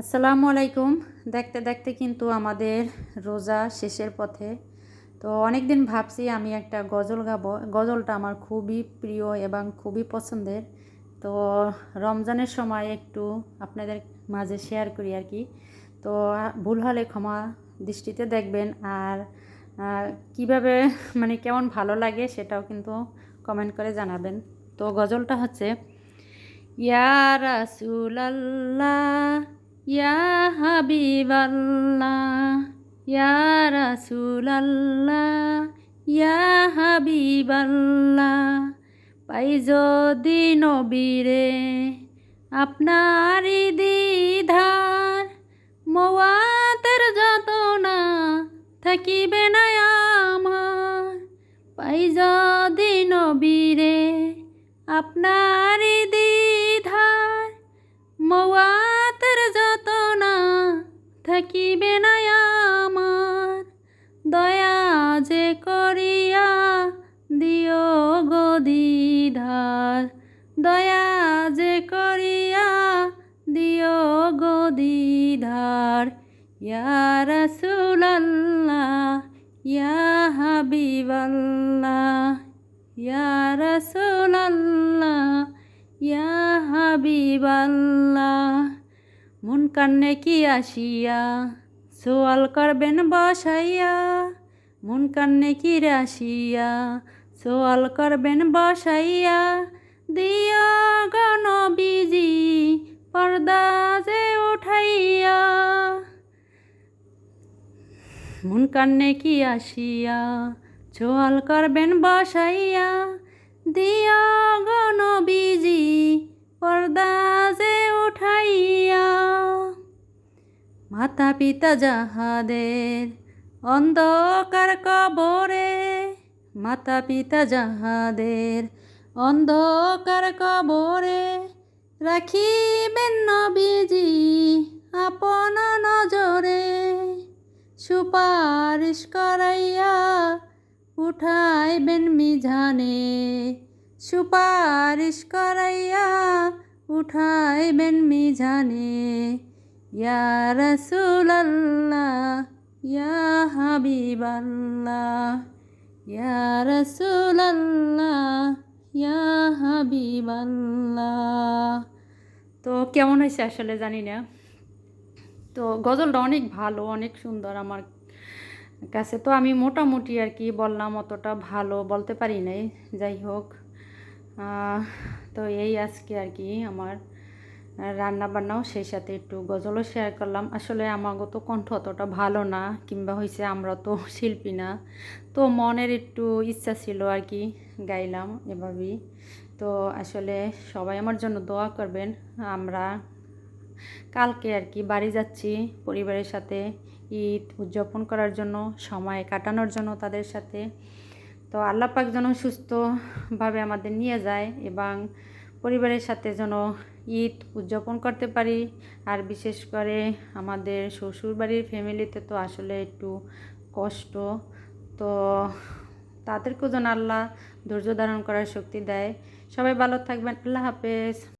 আসসালামু আলাইকুম। দেখতে দেখতে কিন্তু আমাদের রোজা শেষের পথে। তো অনেক দিন ভাবছি আমি একটা গজল গাবো। গজলটা আমার খুবই প্রিয় এবং খুবই পছন্দের। তো রমজানের সময় একটু আপনাদের মাঝে শেয়ার করি আর কি। তো ভুল হলে ক্ষমা দৃষ্টিতে দেখবেন। আর কীভাবে মানে কেমন ভালো লাগে সেটাও কিন্তু কমেন্ট করে জানাবেন। তো গজলটা হচ্ছে, ইয়া রাসূলাল্লাহ ইয়া হাবিবাল্লাহ ইয়া রাসূলাল্লাহ ইয়া হাবিবাল্লাহ পাই যদি নবীরে আপনারই দিধার মওয়াতের যতনা থাকিবে না আমার। পাই যদি নবীরে আপনারই দিধার যতনা থাকিবে না আমার। দয়া যে করিয়া দিও গো দিধার। দয়া যে করিয়া দিও গো দিধার। ইয়া রাসূলাল্লাহ, ইয়া হাবিবাল্লাহ, ইয়া রাসূলাল্লাহ, ইয়া মন কান্নে কি আসিয়া? সোয়াল করবেন বসাইয়া। মন কান্নে কি রাশিয়া সোয়াল করবেন বসাইয়া। দিয়া গণ বিজি পর্দা যে উঠাইয়া। মন কান্নে কি আসিয়া? ছোয়াল করবেন বসাইয়া। দিয়া গণ বিজি পর্দা মাতা পিতা যাহাদের অন্ধকার কবরে মাতা পিতা যাহাদের অন্ধকার কবরে রাখিবেন নবীজি আপন নজরে, সুপারিশ করাইয়া উঠাইবেন মিজানে, সুপারিশ করাইয়া উঠাইবেন মিজানে। ইয়া রাসূলাল্লাহ ইয়া হাবিবাল্লাহ ইয়া রাসূলাল্লাহ ইয়া হাবিবাল্লাহ তো কেমন হয়েছে আসলে জানি না। তো গজলটা অনেক ভালো, অনেক সুন্দর আমার কাছে। তো আমি মোটামুটি আর কি বললাম, অতটা ভালো বলতে পারি নাই। যাই হোক তো এই আজকে আর কি আমার রান্না বান্নাও সেই সাথে একটু গজলও শেয়ার করলাম। আসলে আমাগো তো কণ্ঠ অতটা ভালো না, কিংবা হয়েছে আমরা তো শিল্পী না। তো মনের একটু ইচ্ছা ছিল আর কি, গাইলাম এভাবেই। তো আসলে সবাই আমার জন্য দোয়া করবেন। আমরা কালকে আর কি বাড়ি যাচ্ছি পরিবারের সাথে, ঈদ উদযাপন করার জন্য, সময় কাটানোর জন্য তাদের সাথে। তো আল্লাহ পাক যেন সুস্থভাবে আমাদের নিয়ে যায় এবং পরিবারের সাথে যেন ঈদ উদযাপন করতে পারি। আর বিশেষ করে আমাদের শ্বশুরবাড়ির ফ্যামিলিতে তো আসলে একটু কষ্ট। তো তাদেরকেও যেন আল্লাহ ধৈর্য ধারণ করার শক্তি দেয়। সবাই ভালো থাকবেন। আল্লাহ হাফেজ।